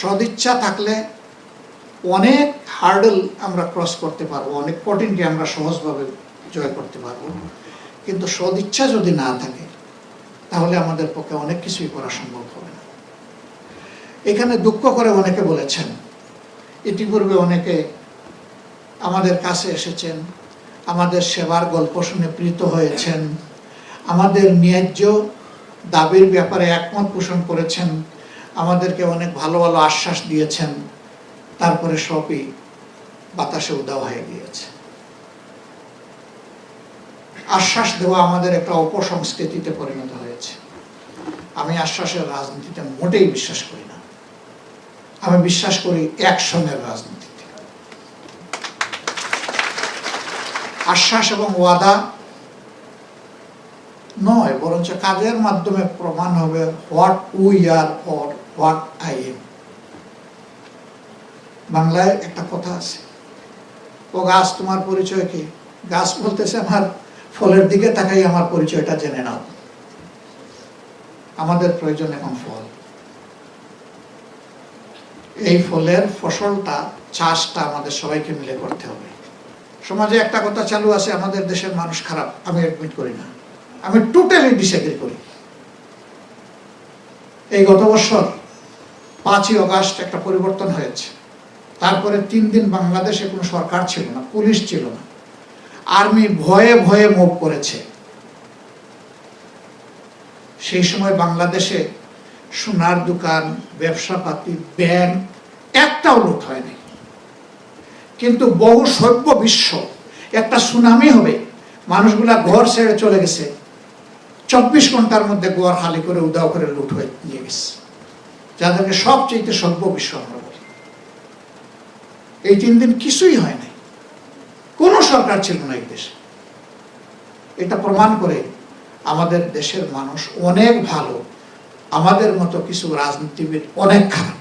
সদিচ্ছা থাকলে অনেক হার্ডল আমরা ক্রস করতে পারব, অনেক কঠিনকে আমরা সহজভাবে জয় করতে পারব। কিন্তু সদিচ্ছা যদি না থাকে, তাহলে আমাদের পক্ষে অনেক কিছুই করা সম্ভব হবে না। এখানে দুঃখ করে অনেকে বলেছেন, ইতিপূর্বে অনেকে আমাদের কাছে এসেছেন, আমাদের সেবার গল্প শুনে প্রীত হয়েছেন, আমাদের ন্যায্য দাবির ব্যাপারে একমত পোষণ করেছেন আমাদেরকে অনেক ভালো ভালো আশ্বাস দিয়েছেন। তারপরে সবই বাতাসে উদাও হয়ে গিয়েছে। আশ্বাস দেওয়া আমাদের একটা অপসংস্কৃতিতে পরিণত হয়েছে। আমি আশ্বাসের রাজনীতিতে মোটেই বিশ্বাস করি না। আমি বিশ্বাস করি অ্যাকশনের রাজনীতিতে। আশ্বাস এবং ওয়াদা নয়, বরঞ্চ কাজের মাধ্যমে প্রমাণ হবে what we are or what I am. বাংলায় একটা কথা আছে। ও গাছ তোমার পরিচয় কি? গাছ বলতেছে আমার ফলের দিকে তাকাই আমার পরিচয়টা জেনে নাও। আমাদের প্রয়োজন এখন ফল। এই ফলের ফসলটা, চাষটা আমাদের সবাইকে মিলে করতে হবে। সমাজে একটা কথা চালু আছে, আমাদের দেশের মানুষ খারাপ, আমি অ্যাডমিট করি না। আমি টোটালি ডিসএগ্রি করি। এই গত বছর পাঁচই অগাস্ট একটা পরিবর্তন হয়েছে। তারপরে তিন দিন বাংলাদেশে কোনো সরকার ছিল না, পুলিশ ছিল না। আর্মি ভয়ে ভয়ে মুভ করেছে। সেই সময় বাংলাদেশে সোনার দোকান, ব্যবসাপাতি, ব্যাংক, একটাও লুট হয়নি। কিন্তু বহু সভ্য বিশ্ব, একটা সুনামি হবে, মানুষগুলা ঘর ছেড়ে চলে গেছে। চব্বিশ ঘণ্টার মধ্যে গোয়ার খালি করে উদাও করে লুট হয়ে নিয়ে গেছে। যাদেরকে সবচেয়ে সভ্য বিশ্ব বলি। এই তিন দিন কিছুই হয় নাই। কোন সরকার ছিল না এই দেশে। এটা প্রমাণ করে আমাদের দেশের মানুষ অনেক ভালো, আমাদের মতো কিছু রাজনীতিবিদ অনেক খারাপ।